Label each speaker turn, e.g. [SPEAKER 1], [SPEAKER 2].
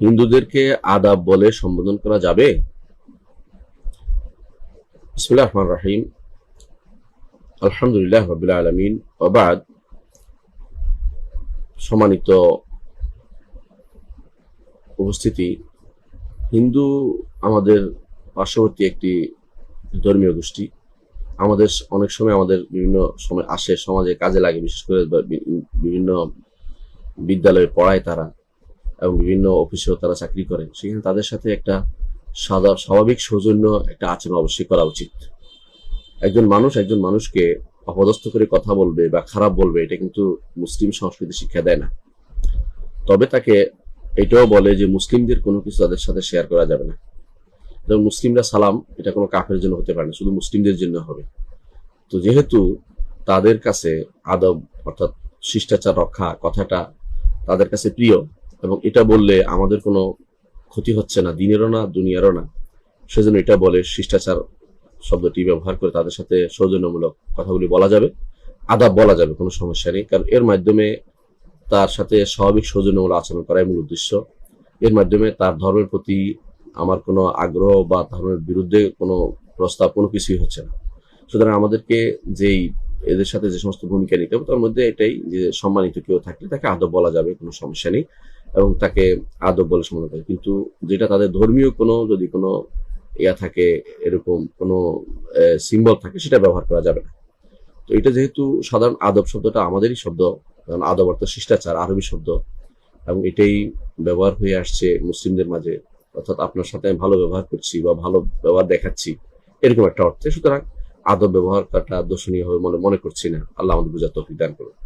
[SPEAKER 1] হিন্দুদেরকে আদাব বলে সম্বোধন করা যাবে? রাহিম আলহামদুলিল্লাহ রবিল আলমিন। অবাদ সম্মানিত উপস্থিতি। হিন্দু আমাদের পার্শ্ববর্তী একটি ধর্মীয় গোষ্ঠী। আমাদের অনেক সময় আমাদের বিভিন্ন সময় আসে, সমাজে কাজে লাগে, বিশেষ করে বিভিন্ন বিদ্যালয়ে পড়ায় তারা। এবং বিভিন্ন অফিসেও তারা চাকরি করেন। সেখানে তাদের সাথে একটা সাদা স্বাভাবিক সৌজন্য একটা আচরণ অবশ্যই করা উচিত। একজন মানুষ একজন মানুষকে অপদস্থ করে কথা বলবে বা খারাপ বলবে, এটা কিন্তু মুসলিম সংস্কৃতি শিক্ষা দেয় না। তবে তাকে এটাও বলে যে মুসলিমদের কোনো কিছু তাদের সাথে শেয়ার করা যাবে না। যেমন মুসলিমরা সালাম, এটা কোনো কাফের জন্য হতে পারে না, শুধু মুসলিমদের জন্য হবে। তো যেহেতু তাদের কাছে আদব অর্থাৎ শিষ্টাচার রক্ষা কথাটা তাদের কাছে প্রিয় এবং এটা বললে আমাদের কোনো ক্ষতি হচ্ছে না, দিনেরও না, দুনিয়ারও না। সেজন্য এটা বলে শিষ্টাচার শব্দটি ব্যবহার করে তাদের সাথে সৌজন্যমূলক কথাগুলি বলা যাবে, আদাব বলা যাবে, কোনো সমস্যা নেই। কারণ এর মাধ্যমে তার সাথে স্বাভাবিক সৌজন্যমূলক আচরণ করাই মূল উদ্দেশ্য। এর মাধ্যমে তার ধর্মের প্রতি আমার কোনো আগ্রহ বা ধর্মের বিরুদ্ধে কোনো প্রস্তাব কোনো কিছুই হচ্ছে না। সুতরাং আমাদেরকে যেই এদের সাথে যে সমস্ত ভূমিকা নিতে হবে, তার মধ্যে এটাই যে সম্মানিত কেউ থাকলে তাকে আদব বলা যাবে, কোনো সমস্যা নেই। এবং তাকে আদব বলে সম্মান করে কিন্তু যেটা তাদের ধর্মীয় কোনো, যদি কোনো ইয়া থাকে, এরকম কোনো সিম্বল থাকে, সেটা ব্যবহার করা যাবে না। তো এটা যেহেতু সাধারণ আদব শব্দটা আমাদেরই শব্দ, কারণ আদব অর্থ শিষ্টাচার, আরবি শব্দ। এবং এটাই ব্যবহার হয়ে আসছে মুসলিমদের মাঝে। অর্থাৎ আপনার সাথে আমি ভালো ব্যবহার করছি বা ভালো ব্যবহার দেখাচ্ছি, এরকম একটা অর্থে। সুতরাং আদব ব্যবহার করাটা দর্শনীয় হবে মনে মনে করছি না। আল্লাহ আমাদের বুঝার তৌফিক দান করুন।